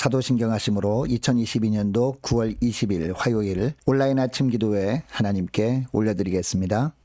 사도신경 하심으로 2022년도 9월 20일 화요일 온라인 아침 기도회 하나님께 올려드리겠습니다.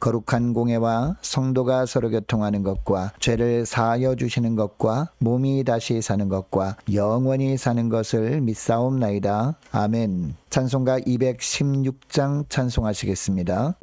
거룩한 공예와 성도가 서로 교통하는 것과 죄를 사하여 주시는 것과 몸이 다시 사는 것과 영원히 사는 것을 믿사옵나이다. 아멘. 찬송가 216장 찬송하시겠습니다.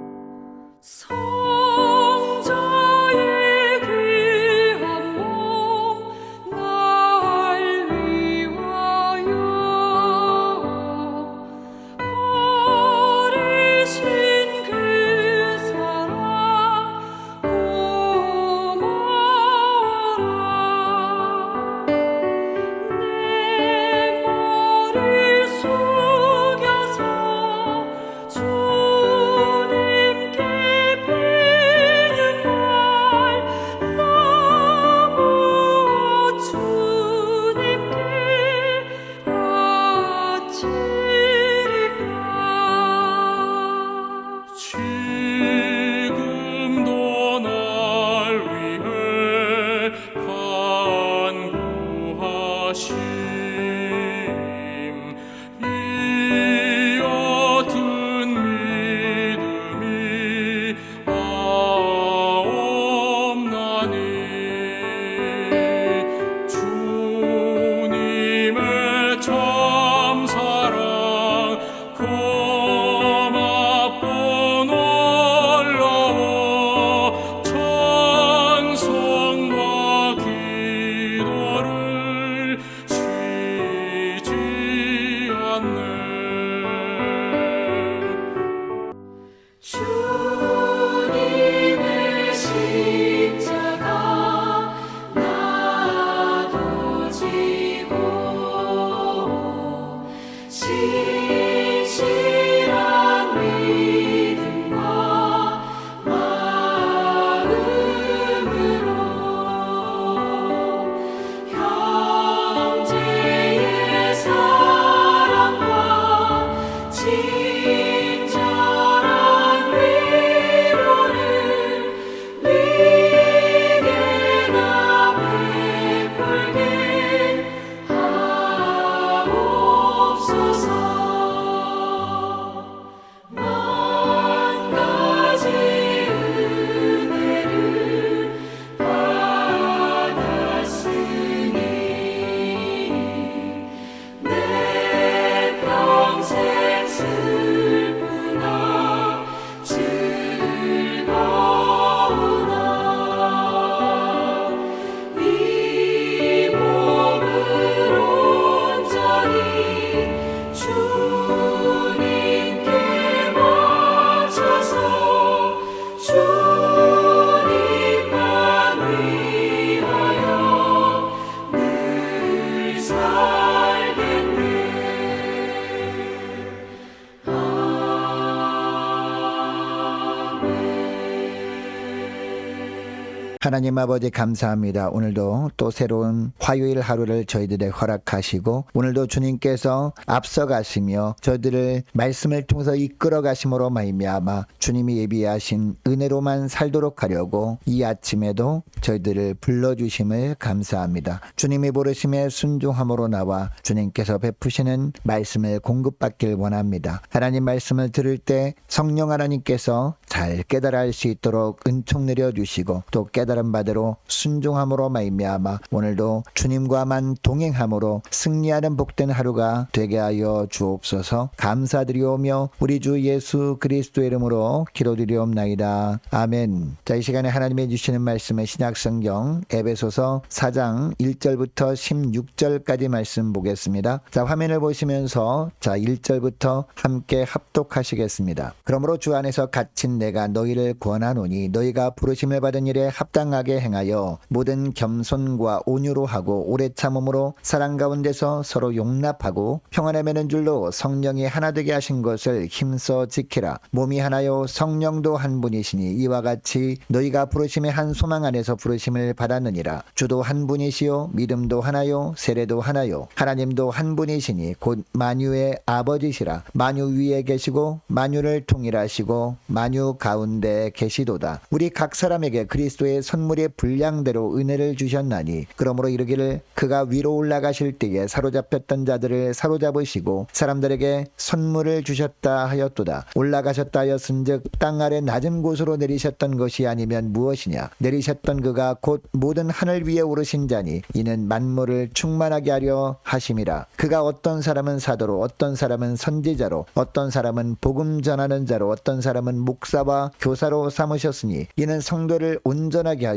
하나님 아버지 감사합니다. 오늘도 또 새로운 화요일 하루를 저희들의 허락하시고 오늘도 주님께서 앞서가시며 저희들을 말씀을 통해서 이끌어 가심으로 말미암아 주님이 예비하신 은혜로만 살도록 하려고 이 아침에도 저희들을 불러 주심을 감사합니다. 주님이 부르심에 순종함으로 나와 주님께서 베푸시는 말씀을 공급받길 원합니다. 하나님 말씀을 들을 때 성령 하나님께서 잘 깨달아 할 수 있도록 은총 내려 주시고 또 깨달 은 바대로 순종함으로 말미암아 오늘도 주님과만 동행함으로 승리하는 복된 하루가 되게 하여 주옵소서. 감사드리오며 우리 주 예수 그리스도의 이름으로 기도드리옵나이다. 아멘. 자, 이 시간에 하나님이 주시는 말씀의 신약 성경 에베소서 4장 1절부터 16절까지 말씀 보겠습니다. 자, 화면을 보시면서 자, 1절부터 함께 합독하시겠습니다. 그러므로 주 안에서 갇힌 내가 너희를 권하노니 너희가 부르심을 받은 일에 합당한 합당하게 행하여 모든 겸손과 온유로 하고 오래 참음으로 사랑 가운데서 서로 용납하고 평안에 매는 줄로 성령이 하나 되게 하신 것을 힘써 지키라. 몸이 하나요 성령도 한 분이시니 이와 같이 너희가 부르심의 한 소망 안에서 부르심을 받았느니라. 주도 한 분이시요 믿음도 하나요 세례도 하나요. 하나님도 한 분이시니 곧 만유의 아버지시라. 만유 위에 계시고 만유를 통일하시고 만유 가운데 계시도다. 우리 각 사람에게 그리스도의 선 물의 분량대로 은혜를 주셨나니 그러므로 이르기를 그가 위로 올라가실 때에 사로잡혔던 자들을 사로잡으시고 사람들에게 선물을 주셨다 하였도다. 올라가셨다 하였은즉 땅 아래 낮은 곳으로 내리셨던 것이 아니면 무엇이냐? 내리셨던 그가 곧 모든 하늘 위에 오르신 자니 이는 만물을 충만하게 하려 하심이라. 그가 어떤 사람은 사도로 어떤 사람은 선지자로 어떤 사람은 복음 전하는 자로 어떤 사람은 목사와 교사로 삼으셨으니 이는 성도를 온전하게 하여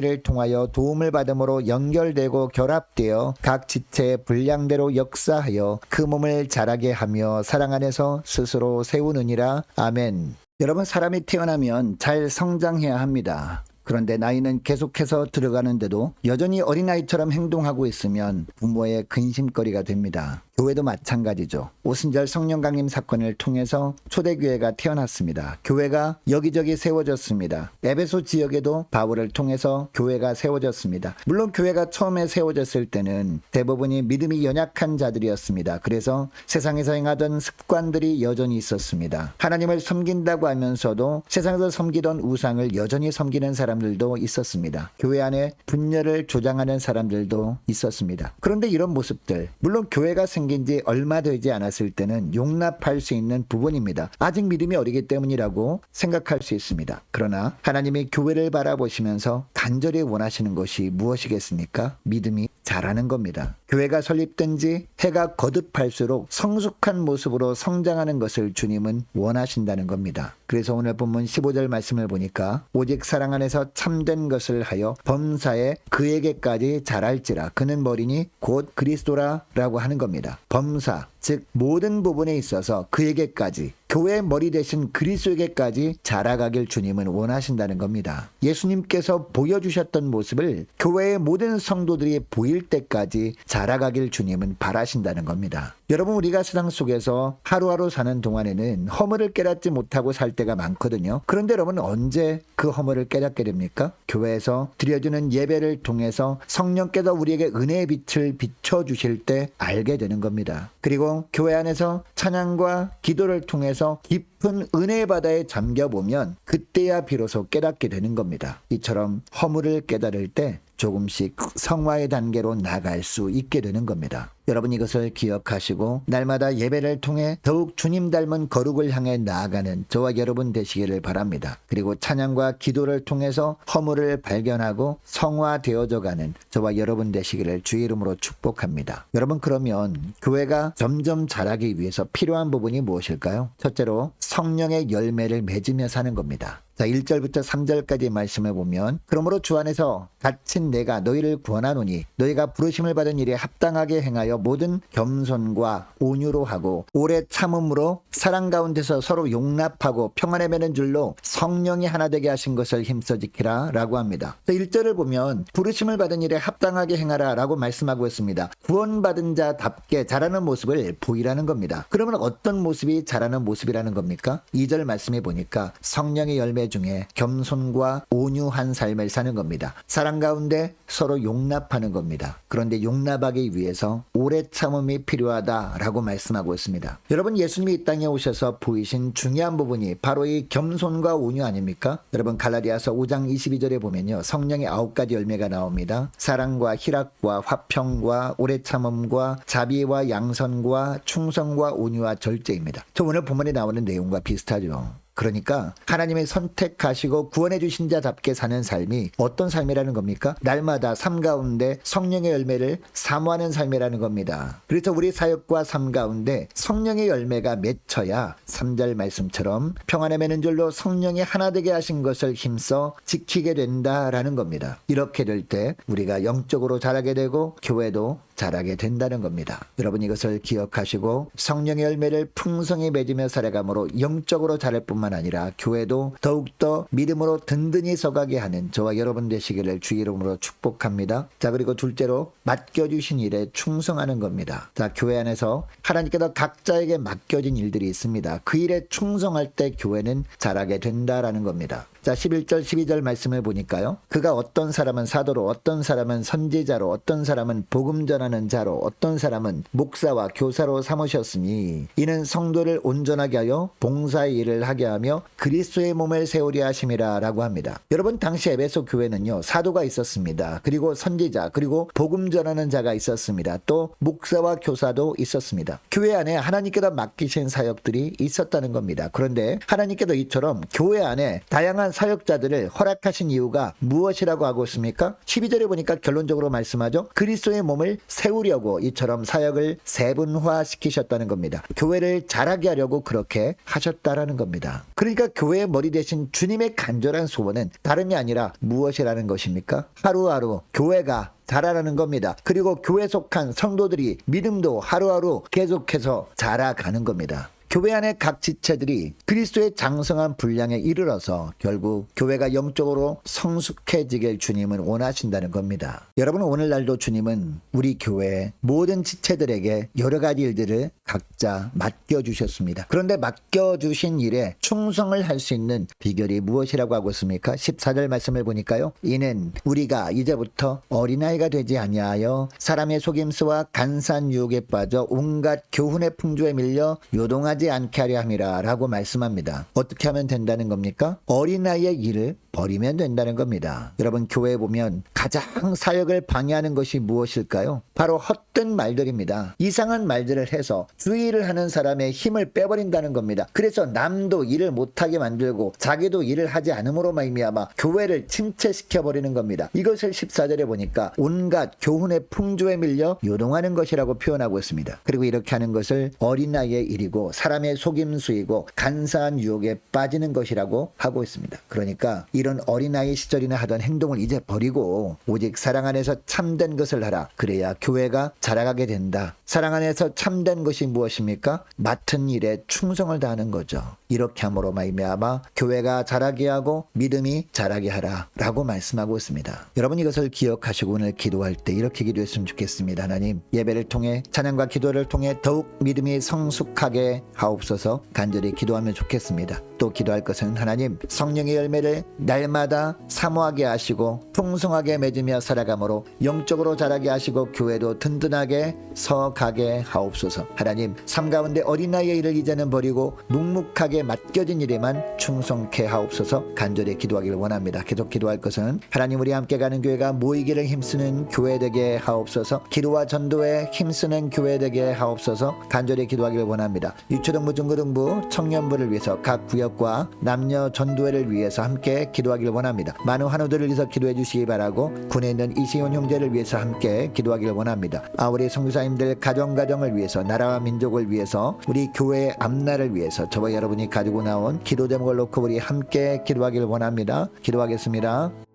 를 통하여 도움을 받음으로 연결되고 결합되어 각 지체의 분량대로 역사하여 그 몸을 자라게 하며 사랑 안에서 스스로 세우느니라 아멘 여러분 사람이 태어나면 잘 성장해야 합니다. 그런데 나이는 계속해서 들어가는데도 여전히 어린아이처럼 행동하고 있으면 부모의 근심거리가 됩니다. 교회도 마찬가지죠. 오순절 성령 강림 사건을 통해서 초대교회가 태어났습니다. 교회가 여기저기 세워졌습니다. 에베소 지역에도 바울을 통해서 교회가 세워졌습니다. 물론 교회가 처음에 세워졌을 때는 대부분이 믿음이 연약한 자들이었습니다. 그래서 세상에서 행하던 습관들이 여전히 있었습니다. 하나님을 섬긴다고 하면서도 세상에서 섬기던 우상을 여전히 섬기는 사람들도 있었습니다. 교회 안에 분열을 조장하는 사람들도 있었습니다. 그런데 이런 모습들, 물론 교회가 생긴 지 얼마 되지 않았을 때는 용납할 수 있는 부분입니다. 아직 믿음이 어리기 때문이라고 생각할 수 있습니다. 그러나 하나님이 교회를 바라보시면서 간절히 원하시는 것이 무엇이겠습니까? 믿음이 자라는 겁니다. 교회가 설립된 지 해가 거듭할수록 성숙한 모습으로 성장하는 것을 주님은 원하신다는 겁니다. 그래서 오늘 본문 15절 말씀을 보니까 오직 사랑 안에서 참된 것을 하여 범사에 그에게까지 자랄지라 그는 머리니 곧 그리스도라라고 하는 겁니다. 범사 즉 모든 부분에 있어서 그에게까지 교회의 머리 대신 그리스도에게까지 자라가길 주님은 원하신다는 겁니다. 예수님께서 보여주셨던 모습을 교회의 모든 성도들이 보일 때까지 자라가길 주님은 바라신다는 겁니다. 여러분 우리가 세상 속에서 하루하루 사는 동안에는 허물을 깨닫지 못하고 살 때가 많거든요. 그런데 여러분 언제 그 허물을 깨닫게 됩니까? 교회에서 드려지는 예배를 통해서 성령께서 우리에게 은혜의 빛을 비춰 주실 때 알게 되는 겁니다. 그리고 교회 안에서 찬양과 기도를 통해서 깊은 은혜의 바다에 잠겨 보면 그때야 비로소 깨닫게 되는 겁니다. 이처럼 허물을 깨달을 때 조금씩 성화의 단계로 나갈 수 있게 되는 겁니다. 여러분 이것을 기억하시고 날마다 예배를 통해 더욱 주님 닮은 거룩을 향해 나아가는 저와 여러분 되시기를 바랍니다. 그리고 찬양과 기도를 통해서 허물을 발견하고 성화되어져 가는 저와 여러분 되시기를 주의 이름으로 축복합니다. 여러분 그러면 교회가 점점 자라기 위해서 필요한 부분이 무엇일까요? 첫째로 성령의 열매를 맺으며 사는 겁니다. 자, 1절부터 3절까지 말씀을 보면 그러므로 주 안에서 갇힌 내가 너희를 구원하노니 너희가 부르심을 받은 일에 합당하게 행하여 모든 겸손과 온유로 하고 오래 참음으로 사랑 가운데서 서로 용납하고 평안에 매는 줄로 성령이 하나 되게 하신 것을 힘써 지키라 라고 합니다. 자, 1절을 보면 부르심을 받은 일에 합당하게 행하라 라고 말씀하고 있습니다. 구원받은 자답게 자라는 모습을 보이라는 겁니다. 그러면 어떤 모습이 자라는 모습이라는 겁니까? 2절 말씀해 보니까 성령의 열매 중에 겸손과 온유한 삶을 사는 겁니다. 사랑 가운데 서로 용납하는 겁니다. 그런데 용납하기 위해서 오래 참음이 필요하다라고 말씀하고 있습니다. 여러분 예수님이 이 땅에 오셔서 보이신 중요한 부분이 바로 이 겸손과 온유 아닙니까? 여러분 갈라디아서 5장 22절에 보면요. 성령의 아홉 가지 열매가 나옵니다. 사랑과 희락과 화평과 오래 참음과 자비와 양선과 충성과 온유와 절제입니다. 저 오늘 본문에 나오는 내용과 비슷하죠. 그러니까 하나님의 선택하시고 구원해 주신 자답게 사는 삶이 어떤 삶이라는 겁니까? 날마다 삶 가운데 성령의 열매를 사모하는 삶이라는 겁니다. 그래서 우리 사역과 삶 가운데 성령의 열매가 맺혀야 3절 말씀처럼 평안에 매는 줄로 성령이 하나 되게 하신 것을 힘써 지키게 된다라는 겁니다. 이렇게 될 때 우리가 영적으로 자라게 되고 교회도 자라게 된다는 겁니다. 여러분 이것을 기억하시고 성령의 열매를 풍성히 맺으며 살아감으로 영적으로 자랄 뿐만 아니라 교회도 더욱더 믿음으로 든든히 서가게 하는 저와 여러분 되시기를 주 이름으로 축복합니다. 자 그리고 둘째로 맡겨주신 일에 충성하는 겁니다. 자 교회 안에서 하나님께서 각자에게 맡겨진 일들이 있습니다. 그 일에 충성할 때 교회는 자라게 된다라는 겁니다. 자 11절 12절 말씀을 보니까요. 그가 어떤 사람은 사도로 어떤 사람은 선지자로 어떤 사람은 복음 전하는 자로 어떤 사람은 목사와 교사로 삼으셨으니 이는 성도를 온전하게 하여 봉사의 일을 하게 하며 그리스도의 몸을 세우려 하심이라라고 합니다. 여러분 당시 에베소 교회는요. 사도가 있었습니다. 그리고 선지자 그리고 복음 전하는 자가 있었습니다. 또 목사와 교사도 있었습니다. 교회 안에 하나님께서 맡기신 사역들이 있었다는 겁니다. 그런데 하나님께서 이처럼 교회 안에 다양한 사역자들을 허락하신 이유가 무엇이라고 하고 있습니까? 12절에 보니까 결론적으로 말씀하죠. 그리스도의 몸을 세우려고 이처럼 사역을 세분화시키셨다는 겁니다. 교회를 자라게 하려고 그렇게 하셨다라는 겁니다. 그러니까 교회의 머리 대신 주님의 간절한 소원은 다름이 아니라 무엇이라는 것입니까? 하루하루 교회가 자라라는 겁니다. 그리고 교회 속한 성도들이 믿음도 하루하루 계속해서 자라가는 겁니다. 교회 안의 각 지체들이 그리스도의 장성한 분량에 이르러서 결국 교회가 영적으로 성숙해지길 주님은 원하신다는 겁니다. 여러분 오늘날도 주님은 우리 교회 모든 지체들에게 여러 가지 일들을 각자 맡겨 주셨습니다. 그런데 맡겨 주신 일에 충성을 할 수 있는 비결이 무엇이라고 하고 있습니까? 14절 말씀을 보니까요. 이는 우리가 이제부터 어린아이가 되지 아니하여 사람의 속임수와 간산 유혹에 빠져 온갖 교훈의 풍조에 밀려 요동하지 않게 하려 함이라 라고 말씀합니다. 어떻게 하면 된다는 겁니까? 어린아이의 일을 버리면 된다는 겁니다. 여러분 교회에 보면 가장 사역을 방해하는 것이 무엇일까요? 바로 헛된 말들입니다. 이상한 말들을 해서 주의 를 하는 사람의 힘을 빼버린다는 겁니다. 그래서 남도 일을 못하게 만들고 자기도 일을 하지 않음으로 말미암아 교회를 침체시켜 버리는 겁니다. 이것을 14절에 보니까 온갖 교훈의 풍조에 밀려 요동하는 것이라고 표현하고 있습니다. 그리고 이렇게 하는 것을 어린아이의 일이고 사람의 속임수이고 간사한 유혹에 빠지는 것이라고 하고 있습니다. 그러니까 이런 어린아이 시절이나 하던 행동을 이제 버리고 오직 사랑 안에서 참된 것을 하라. 그래야 교회가 자라가게 된다. 사랑 안에서 참된 것이 무엇입니까? 맡은 일에 충성을 다하는 거죠. 이렇게 함으로 말미암아 교회가 자라게 하고 믿음이 자라게 하라라고 말씀하고 있습니다. 여러분 이것을 기억하시고 오늘 기도할 때 이렇게 기도했으면 좋겠습니다. 하나님 예배를 통해 찬양과 기도를 통해 더욱 믿음이 성숙하게 하옵소서 간절히 기도하면 좋겠습니다. 또 기도할 것은 하나님 성령의 열매를 날마다 사모하게 하시고 풍성하게 맺으며 살아감으로 영적으로 자라게 하시고 교회도 든든하게 서 가게 하옵소서. 하나님 삶 가운데 어린아이의 일을 이제는 버리고 묵묵하게 맡겨진 일에만 충성케 하옵소서. 간절히 기도하기를 원합니다. 계속 기도할 것은 하나님 우리 함께 가는 교회가 모이기를 힘쓰는 교회 되게 하옵소서. 기도와 전도에 힘쓰는 교회 되게 하옵소서. 간절히 기도하기를 원합니다. 유초등부 중고등부 청년부를 위해서 각 구역과 남녀 전도회를 위해서 함께 기도하기를 원합니다. 많은 환우들을 위해서 기도해 주시기 바라고 군에 있는 이시온 형제를 위해서 함께 기도하기를 원합니다. 아 우리 성교사님들 가정 가정을 위해서 나라와 민족을 위해서 우리 교회의 앞날을 위해서 저와 여러분이 가지고 나온 기도 제목을 놓고 우리 함께 기도하기를 원합니다. 기도하겠습니다.